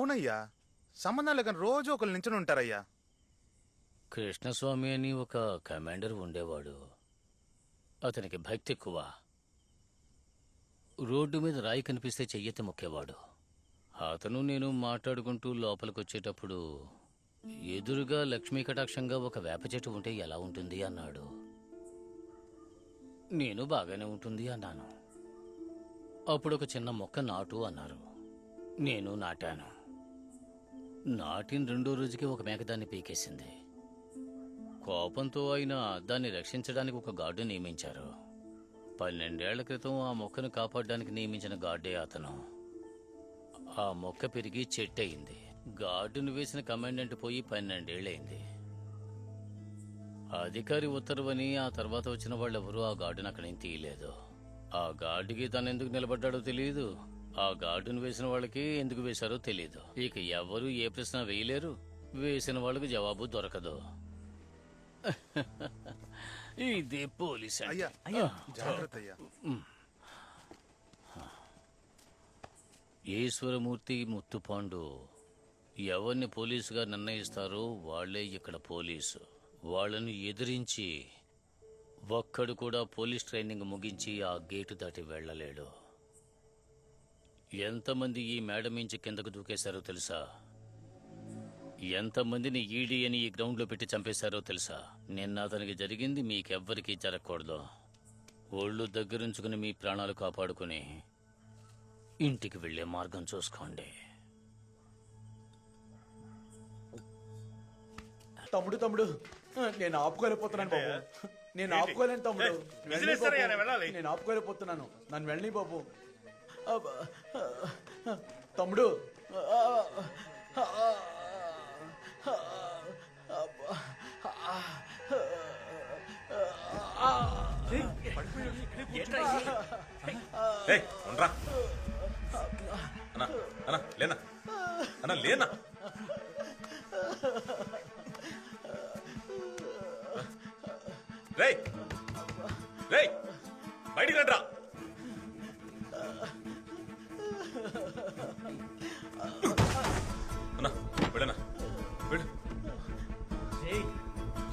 అవునయ్యా. సంబంధాలు కానీ రోజు ఒకరు నించుని ఉంటారయ్యా. కృష్ణస్వామి అని ఒక కమాండర్ ఉండేవాడు. అతనికి భక్తి ఎక్కువ. రోడ్డు మీద రాయి కనిపిస్తే చెయ్యెత్తి మొక్కేవాడు. అతను నేను మాట్లాడుకుంటూ లోపలికొచ్చేటప్పుడు ఎదురుగా లక్ష్మీ కటాక్షంగా ఒక వేప చెట్టు ఉంటే ఎలా ఉంటుంది అన్నాడు. నేను బాగానే ఉంటుంది అన్నాను. అప్పుడు ఒక చిన్న మొక్క నాటు అన్నారు. నేను నాటాను. నాటిన రెండో రోజుకి ఒక మేక దాన్ని పీకేసింది. కోపంతో అయినా దాన్ని రక్షించడానికి ఒక గార్డు నియమించారు. పన్నెండేళ్ళ క్రితం ఆ మొక్కను కాపాడడానికి నియమించిన గార్డే అతను. ఆ మొక్క పెరిగి చెట్టు అయింది గార్డును వేసిన కమాండెంట్ పోయి పన్నెండేళ్ళయింది. అధికారి ఉత్తర్వని ఆ తర్వాత వచ్చిన వాళ్ళెవరూ ఆ గార్డును అక్కడి తీయలేదు. ఆ గార్డుకి తను ఎందుకు నిలబడ్డాడో తెలియదు. ఆ గార్డును వేసిన వాళ్ళకి ఎందుకు వేశారో తెలియదు ఇక ఎవరు ఏ ప్రశ్న వేయలేరు. వేసిన వాళ్ళకి జవాబు దొరకదు. ఇదే పోలీస్ అంటే. అయ్యా జాగ్రత్త అయ్యా. ఈశ్వరమూర్తి ముత్తుపాండు ఎవరిని పోలీసుగా నిర్ణయిస్తారో వాళ్ళే ఇక్కడ పోలీసు. వాళ్ళని ఎదిరించి ఒక్కడు కూడా పోలీస్ ట్రైనింగ్ ముగించి ఆ గేటు దాటి వెళ్ళలేడు. ఎంతమంది ఈ మేడ మించి కిందకు దూకేశారో తెలుసా? ఎంతమందిని ఈడీ అని ఈ గ్రౌండ్లో పెట్టి చంపేశారో తెలుసా? నిన్న అతనికి జరిగింది మీకెవ్వరికీ జరగకూడదు. ఒళ్ళు దగ్గరుంచుకుని మీ ప్రాణాలు కాపాడుకుని ఇంటికి వెళ్ళే మార్గం చూసుకోండి. తమ్ముడు తమ్ముడు. నేను ఆపుకోలేకపోతున్నాను బాబు. నేను ఆపుకోలేను తమ్ముడు. నేను వెళ్ళాలి. నేను ఆపుకోలేకపోతున్నాను. నన్ను వెళ్ళని బాబు. తమ్ముడు లేనా? అన్నా లేనా? అన్నా వెళ్ళనా? వెళ్ళు.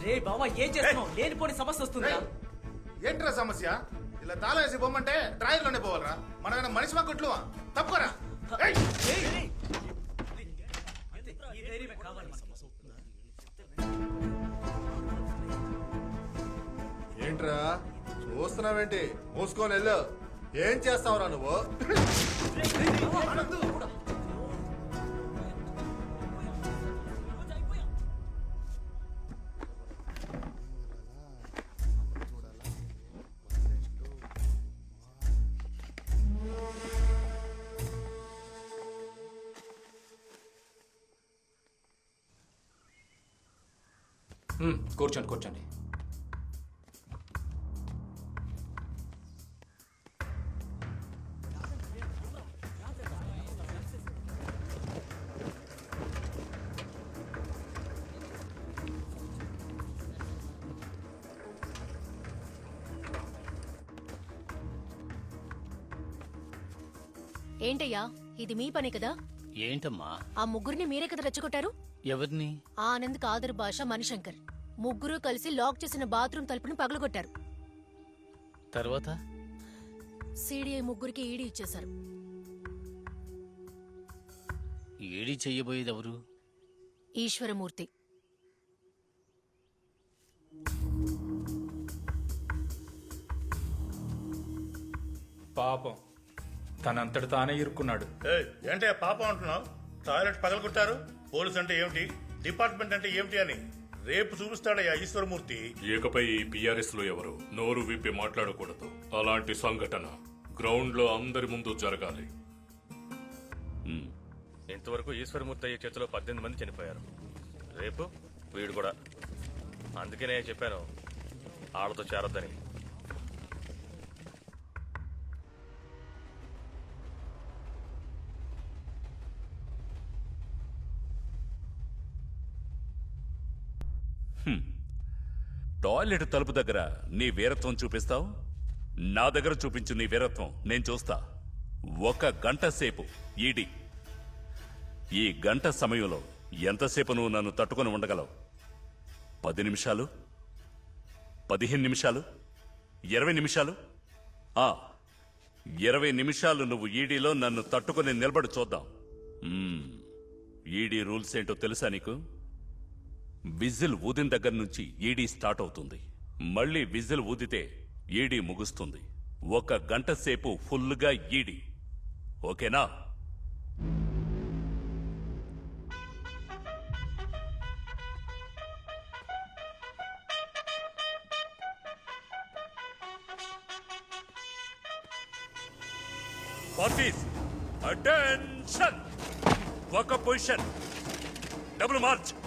రే బావా ఏం చేస్తున్నావు? లేనిపోని సమస్య వస్తుందా ఏంట్రా సమస్య? ఇలా తాళం వేసి బొమ్మంటే డ్రాయర్లోనే పోవాలరా. మన మనిషి మా కొట్లువా? తప్పుకోరా. ఏయ్! ఈ ధైర్యమే కావాలి మనకి. ఏంట్రా? చూస్తున్నావేంటి? మూసుకొని వెళ్ళు. ఏం చేస్తావురా నువ్వు? కూర్చోండి కూర్చోండి. ఏంటయ్యా? ఇది మీ పని కదా? ఏంటమ్మా? ఆ ముగ్గురిని మీరే కదా రెచ్చగొట్టారు? ఎవరిని? ఆనంద్ కాదర్ భాష మణిశంకర్. ముగ్గురు కలిసి లాక్ చేసిన బాత్రూమ్ తలుపుని పగలగొట్టారు. తర్వాత? సిడిఐ ముగ్గురికి ఈడీ ఇచ్చేశారు. ఏడి చెయ్యబోయేది ఎవరు ఈశ్వరమూర్తి. పాపం. తనంతటి తానే ఇరుక్కున్నాడు. ఏంటే పాపం అంటున్నావు? టాయిలెట్ పగలగొట్టారు? పోలీస్ అంటే ఏమిటి? డిపార్ట్మెంట్ అంటే ఏమిటి అని రేపు చూపిస్తాడయ్యా ఈశ్వరమూర్తి. ఇకపై ఈ పిఆర్ఎస్లో ఎవరు? నోరు విప్పి మాట్లాడకూడదు. అలాంటి సంఘటన గ్రౌండ్లో అందరి ముందు జరగాలి. ఇంతవరకు ఈశ్వరమూర్తి అయ్యే చేతిలో పద్దెనిమిది మంది చనిపోయారు. రేపు వీడు కూడా. అందుకే నేను చెప్పాను వాళ్ళతో చేరొద్దని. టాయిలెట్ తలుపు దగ్గర నీ వీరత్వం చూపిస్తావు? నా దగ్గర చూపించు నీ వీరత్వం. నేను చూస్తా. ఒక గంట సేపు ఈడి. ఈ గంట సమయంలో ఎంతసేపు నువ్వు నన్ను తట్టుకొని ఉండగలవు? పది నిమిషాలు? పదిహేను నిమిషాలు? ఇరవై నిమిషాలు? ఆ ఇరవై నిమిషాలు నువ్వు ఈడీలో నన్ను తట్టుకొని నిలబడి చూద్దాం. ఈడీ రూల్స్ ఏంటో తెలుసా నీకు? విజిల్ ఊదిన దగ్గర నుంచి ఈడీ స్టార్ట్ అవుతుంది. మళ్ళీ విజిల్ ఊదితే ఈడీ ముగుస్తుంది. ఒక గంట సేపు ఫుల్గా ఈడీ. ఓకేనా? పార్టీస్ అటెన్షన్ ఒక position double march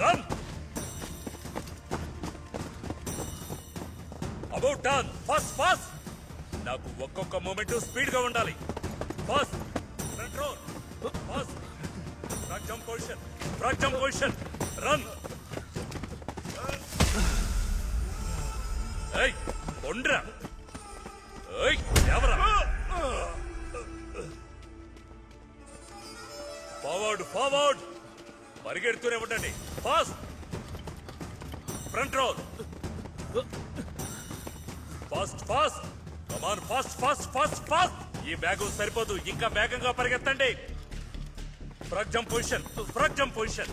run about turn first first నాకు ఒక్కొక్క మూమెంట్ స్పీడ్గా ఉండాలి. First front roll fast frog jump position frog jump position run ఏయ్ కొండ్రా ఏయ్ ఎవరా? ఫార్వర్డ్ ఫార్వర్డ్ పరిగెడుతూనే ఉండండి. Fast. Front roll. Fast fast. Come on fast fast fast fast. ఈ బ్యాగు సరిపోదు. ఇంకా వేగంగా పరిగెత్తండి. Frog jump position frog jump position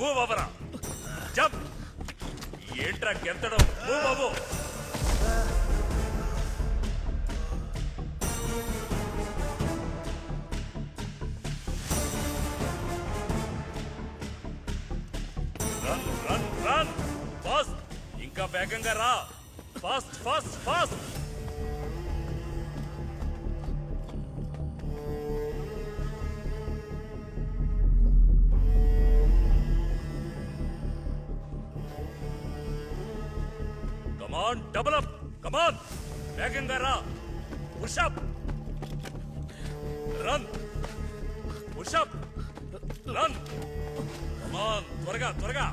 move అవరా జంప్ ఏంట్రా గెంతడం? మూవ్ అవ్వు రన్ రన్ రన్ ఫాస్ట్ ఇంకా వేగంగా రా fast fast fast come on double up come on వేగంగా రా pushup run pushup run come on త్వరగా త్వరగా.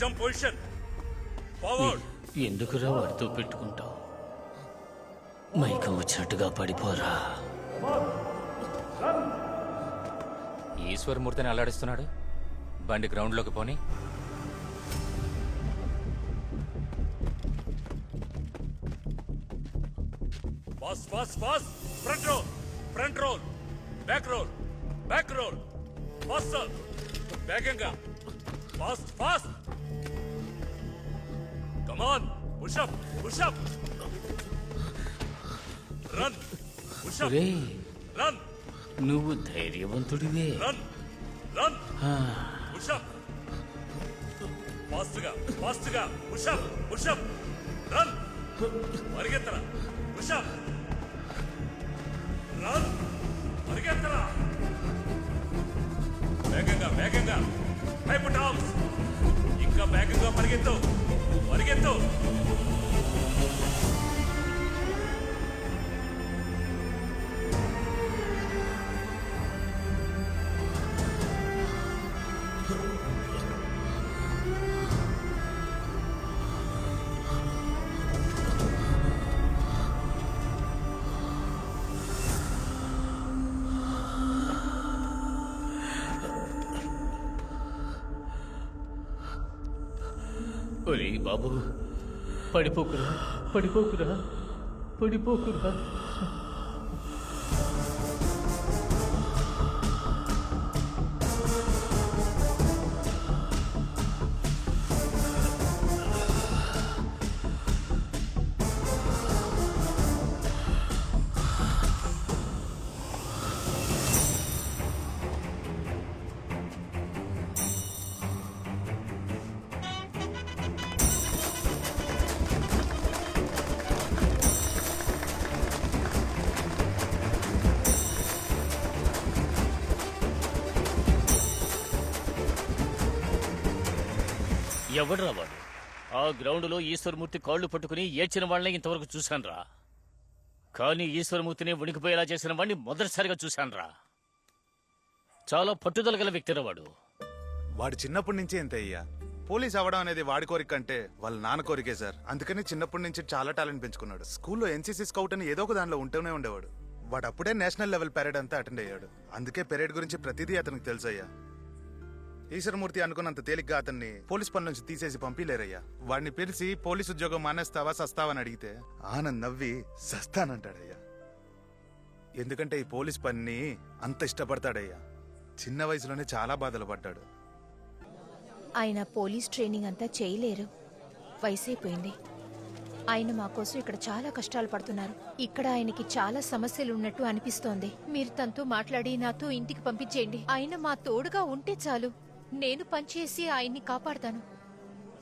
Jump position. ఫార్వర్డ్ ఎందుకురా వాడితో పెట్టుకుంటావు? మైకం వచ్చినట్టుగా పడిపోరా. ఈశ్వరమూర్తిని అల్లాడిస్తున్నాడు. బండి గ్రౌండ్లోకి పోని. Fast fast fast front roll front roll back roll back roll. Fast వేగంగా. Fast fast. Come on pushup pushup run pushup run నువ్వు ధైర్యవంతుడివే. రన్ రన్ పుషప్ ఫాస్ట్గా ఫాస్ట్గా పుషప్ పుషప్ రన్ పరిగెత్తరా. పుషప్ పరిగెత్తరా? వేగంగా వేగంగా. హైప్ టాప్స్ ఇంకా వేగంగా పరిగెత్తు. పరిగెత్తు. ఒరే బాబు. పడిపోకురా పడిపోకురా పడిపోకురా. ఎవడ్రా వాడు? ఆ గ్రౌండ్లో ఈశ్వరమూర్తి కాళ్ళు పట్టుకుని ఏడ్చిన వాళ్ళని ఇంతవరకు చూశానురా. కానీ ఈశ్వరమూర్తిని వణికిపోయేలా చేసిన వాడిని మొదటిసారిగా చూశానురా. చాలా పట్టుదల గల వ్యక్తిరా వాడు. వాడు చిన్నప్పటి నుంచే ఎంత అయ్యా. పోలీస్ అవ్వడం అనేది వాడి కోరిక అంటే వాళ్ళ నాన్న కోరికే సార్. అందుకని చిన్నప్పటి నుంచి చాలా టాలెంట్ పెంచుకున్నాడు. స్కూల్లో ఎన్సీసీ స్కౌట్ అని ఏదో ఒక దానిలో ఉంటూనే ఉండేవాడు. వాడు అప్పుడే నేషనల్ లెవెల్ పెరేడ్ అంతా అటెండ్ అయ్యాడు. అందుకే పెరేడ్ గురించి ప్రతిదీ అతనికి తెలుసయ్యా. ఈశ్వరమూర్తి అనుకున్నంత తేలిగ్గా అతన్ని పోలీస్ పని నుంచి తీసేసి పంపిలేరయ్యా. వాడిని పిలిచి పోలీస్ ఉద్యోగం మానేస్తావా సస్తావని అడిగితే ఆనంద్ నవ్వి సస్తానంటాడయ్యా. ఎందుకంటే ఈ పోలీస్ పనిని అంత ఇష్టపడతాడయ్యా. చిన్న వయసులోనే చాలా బాధలు పడ్డాడు. ఆయన పోలీస్ ట్రైనింగ్ అంతా చేయలేరు. వయసైపోయింది. ఆయన మా కోసం ఇక్కడ చాలా కష్టాలు పడుతున్నారు. ఇక్కడ ఆయనకి చాలా సమస్యలు ఉన్నట్టు అనిపిస్తోంది. మీరు తనతో మాట్లాడి నాతో ఇంటికి పంపించేయండి. ఆయన మా తోడుగా ఉంటే చాలు. నేను పనిచేసి ఆయన్ని కాపాడతాను.